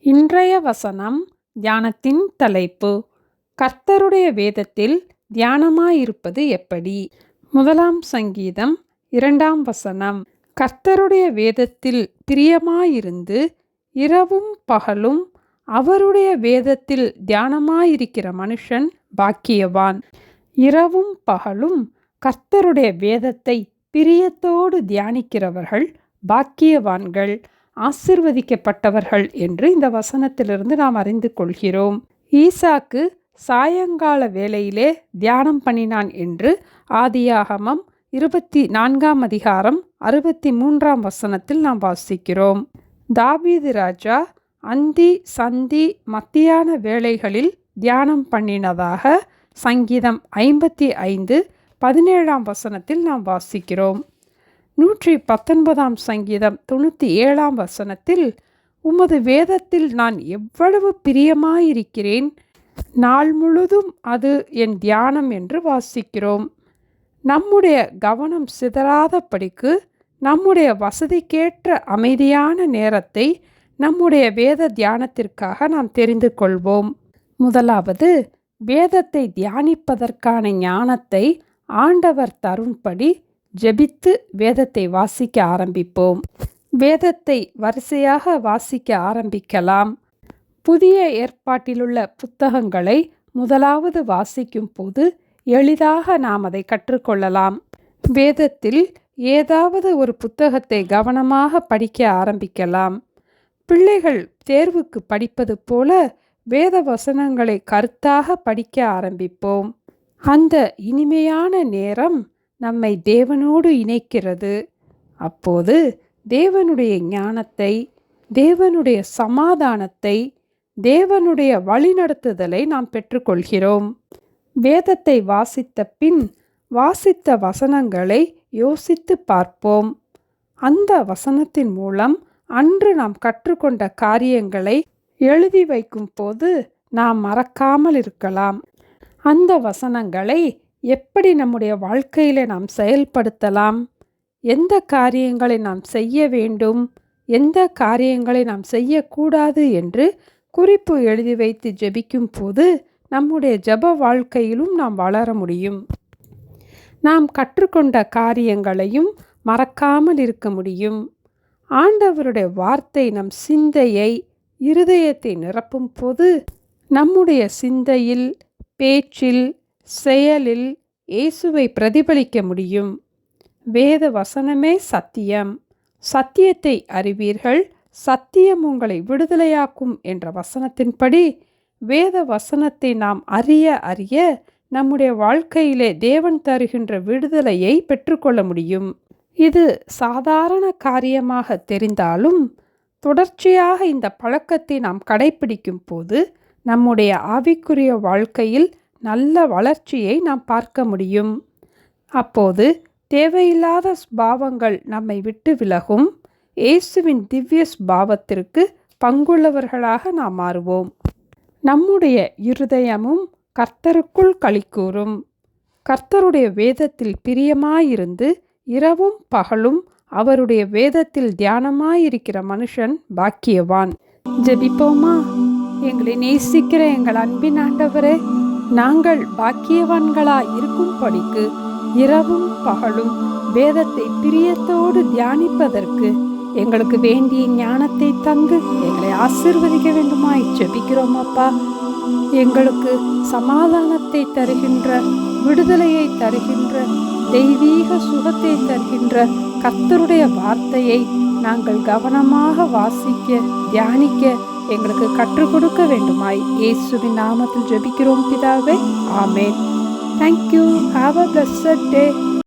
இன்றைய வசனம் தியானத்தின் தலைப்பு. கர்த்தருடைய வேதத்தில் தியானமாயிருப்பது எப்படி? முதலாம் சங்கீதம் இரண்டாம் வசனம். கர்த்தருடைய வேதத்தில் பிரியமாயிருந்து இரவும் பகலும் அவருடைய வேதத்தில் தியானமாயிருக்கிற மனுஷன் பாக்கியவான். இரவும் பகலும் கர்த்தருடைய வேதத்தை பிரியத்தோடு தியானிக்கிறவர்கள் பாக்கியவான்கள் ஆசிர்வதிக்கப்பட்டவர்கள் என்று இந்த வசனத்திலிருந்து நாம் அறிந்து கொள்கிறோம். ஈசாக்கு சாயங்கால வேளையிலே தியானம் பண்ணினான் என்று ஆதியாகமம் இருபத்தி நான்காம் அதிகாரம் அறுபத்தி மூன்றாம் வசனத்தில் நாம் வாசிக்கிறோம். தாவீது ராஜா அந்தி சந்தி மத்தியான வேளைகளில் தியானம் பண்ணினதாக சங்கீதம் ஐம்பத்தி ஐந்து பதினேழாம் வசனத்தில் நாம் வாசிக்கிறோம். நூற்றி பத்தொன்பதாம் சங்கீதம் தொண்ணூற்றி ஏழாம் வசனத்தில் உமது வேதத்தில் நான் எவ்வளவு பிரியமாயிருக்கிறேன். நாள் முழுதும் அது என் தியானம் என்று வாசிக்கிறோம். நம்முடைய கவனம் சிதறாதபடிக்கு நம்முடைய வசதிக்கேற்ற அமைதியான நேரத்தை நம்முடைய வேத தியானத்திற்காக நாம் தெரிந்து கொள்வோம். முதலாவது வேதத்தை தியானிப்பதற்கான ஞானத்தை ஆண்டவர் தரும்படி ஜெபித்து வேதத்தை வாசிக்க ஆரம்பிப்போம். வேதத்தை வரிசையாக வாசிக்க ஆரம்பிக்கலாம். புதிய ஏற்பாட்டிலுள்ள புத்தகங்களை முதலாவது வாசிக்கும் போது எளிதாக நாம் அதை கற்றுக்கொள்ளலாம். வேதத்தில் ஏதாவது ஒரு புத்தகத்தை கவனமாக படிக்க ஆரம்பிக்கலாம். பிள்ளைகள் தேர்வுக்கு படிப்பது போல வேத வசனங்களை கருத்தாக படிக்க ஆரம்பிப்போம். அந்த இனிமையான நேரம் நம்மை தேவனோடு இணைக்கிறது. அப்போது தேவனுடைய ஞானத்தை தேவனுடைய சமாதானத்தை தேவனுடைய வழிநடத்துதலை நாம் பெற்றுக்கொள்கிறோம். வேதத்தை வாசித்த பின் வாசித்த வசனங்களை யோசித்து பார்ப்போம். அந்த வசனத்தின் மூலம் அன்று நாம் கற்றுக்கொண்ட காரியங்களை எழுதி வைக்கும் போது நாம் மறக்காமல் இருக்கலாம். அந்த வசனங்களை எப்படி நம்முடைய வாழ்க்கையில் நாம் செயல்படுத்தலாம்? எந்த காரியங்களை நாம் செய்ய வேண்டும்? எந்த காரியங்களை நாம் செய்யக்கூடாது என்று குறிப்பு எழுதி வைத்து ஜெபிக்கும் போது நம்முடைய ஜப வாழ்க்கையிலும் நாம் வளர முடியும். நாம் கற்றுக்கொண்ட காரியங்களையும் மறக்காமல் இருக்க முடியும். ஆண்டவருடைய வார்த்தை நம் சிந்தையை இருதயத்தை நிரப்பும் போது நம்முடைய சிந்தையில் பேச்சில் செயலில் இயேசுவை பிரதிபலிக்க முடியும். வேத வசனமே சத்தியம். சத்தியத்தை அறிவீர்கள் சத்தியம் உங்களை விடுதலையாக்கும் என்ற வசனத்தின்படி வேத வசனத்தை நாம் அறிய அறிய நம்முடைய வாழ்க்கையிலே தேவன் தருகின்ற விடுதலையை பெற்றுக்கொள்ள முடியும். இது சாதாரண காரியமாக தெரிந்தாலும் தொடர்ச்சியாக இந்த பழக்கத்தை நாம் கடைபிடிக்கும் போது நம்முடைய ஆவிக்குரிய வாழ்க்கையில் நல்ல வளர்ச்சியை நாம் பார்க்க முடியும். அப்போது தேவையில்லாத ஸ்பாவங்கள் நம்மை விட்டு விலகும். இயேசுவின் திவ்ய ஸ்பாவத்திற்கு பங்குள்ளவர்களாக நாம் மாறுவோம். நம்முடைய இருதயமும் கர்த்தருக்குள் களிக்கூறும் கர்த்தருடைய வேதத்தில் பிரியமாயிருந்து இரவும் பகலும் அவருடைய வேதத்தில் தியானமாயிருக்கிற மனுஷன் பாக்கியவான். ஜெபிப்போமா? எங்களை நேசிக்கிற எங்கள் அன்பின் ஆண்டவரே நாங்கள் பாக்கியவான்களா இருக்கும்படிக்கு இரவும் பகலும் வேதத்தை பிரியத்தோடு தியானிப்பதற்கு எங்களுக்கு வேண்டிய ஞானத்தை தந்து எங்களை ஆசிர்வதிக்க வேண்டுமாய் ஜெபிக்கிறோம் அப்பா. எங்களுக்கு சமாதானத்தை தருகின்ற விடுதலையை தருகின்ற தெய்வீக சுகத்தை தருகின்ற கத்தருடைய வார்த்தையை நாங்கள் கவனமாக வாசிக்க தியானிக்க எங்களுக்கு கற்றுக் கொடுக்க வேண்டுமாய். இயேசுவின் நாமத்தில் ஜெபிக்கிறோம் பிதாவே. ஆமேன். Thank you have a blessed day